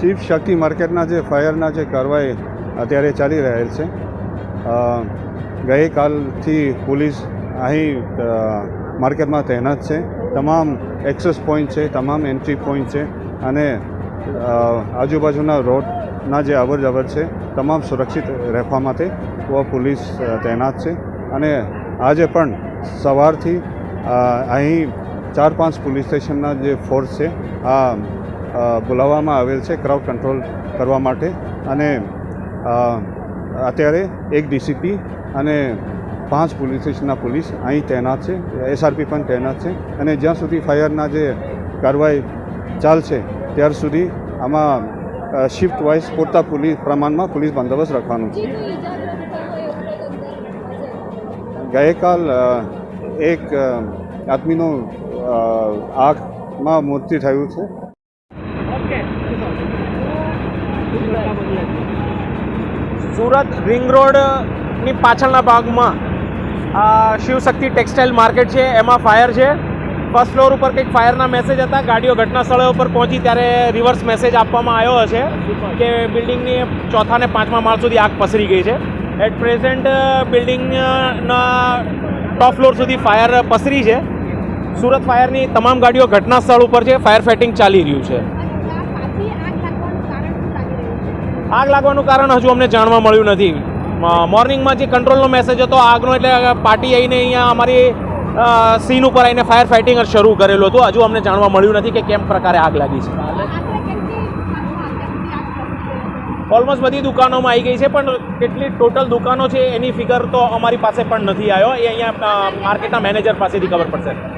શિવ શક્તિ માર્કેટના જે ફાયરના જે કાર્યવાહી અત્યારે ચાલી રહેલ છે ગઈકાલથી પોલીસ અહીં માર્કેટમાં તૈનાત છે. તમામ એક્સેસ પોઈન્ટ છે, તમામ એન્ટ્રી પોઈન્ટ છે અને આજુબાજુના રોડના જે અવરજવર છે, તમામ સુરક્ષિત રહેવા માટે પોલીસ તૈનાત છે. અને આજે પણ સવારથી અહીં ચાર પાંચ પોલીસ સ્ટેશનના જે ફોર્સ છે, આ બોલાવવામાં આવેલ છે ક્રાઉડ કંટ્રોલ કરવા માટે. અને અત્યારે એક ડીસીપી અને પાંચ પોલીસ સ્ટેશનના પોલીસ અહીં તૈનાત છે, એસઆરપી પણ તૈનાત છે. અને જ્યાં સુધી ફાયરના જે કાર્યવાહી ચાલશે, ત્યાર સુધી આમાં શિફ્ટ વાઇઝ પૂરતા પોલીસ પ્રમાણમાં પોલીસ બંદોબસ્ત રાખવાનું છે. ગઈકાલ એક આદમીનો આંખમાં મૃત્યુ થયું છે. સુરત રિંગ રોડની પાછળના ભાગમાં, આ શિવશક્તિ ટેક્સટાઇલ માર્કેટ છે, એમાં ફાયર છે. ફર્સ્ટ ફ્લોર ઉપર કંઈક ફાયરના મેસેજ હતા, ગાડીઓ ઘટના સ્થળે ઉપર પહોંચી ત્યારે રિવર્સ મેસેજ આપવામાં આવ્યો હશે કે બિલ્ડિંગની ચોથા ને પાંચમા માળ સુધી આગ પસરી ગઈ છે. એટ પ્રેઝન્ટ બિલ્ડિંગના ટોપ ફ્લોર સુધી ફાયર પસરી છે. સુરત ફાયરની તમામ ગાડીઓ ઘટના સ્થળ ઉપર છે ફાયર ફાઇટિંગ ચાલી રહ્યું છે. આગ લાગવાનું કારણ હજુ અમને જાણવા મળ્યું નથી. મોર્નિંગમાં જે કંટ્રોલનો મેસેજ હતો આગનો એટલે પાર્ટી આવીને અહીંયા અમારી સીન ઉપર આવીને ફાયર ફાઇટિંગ શરૂ કરેલું હતું. હજુ અમને જાણવા મળ્યું નથી કે કેમ પ્રકારે આગ લાગી છે. ઓલમોસ્ટ બધી દુકાનોમાં આવી ગઈ છે, પણ કેટલી ટોટલ દુકાનો છે એની ફિગર તો અમારી પાસે પણ નથી આવ્યો. એ અહીંયા માર્કેટના મેનેજર પાસેથી ખબર પડશે.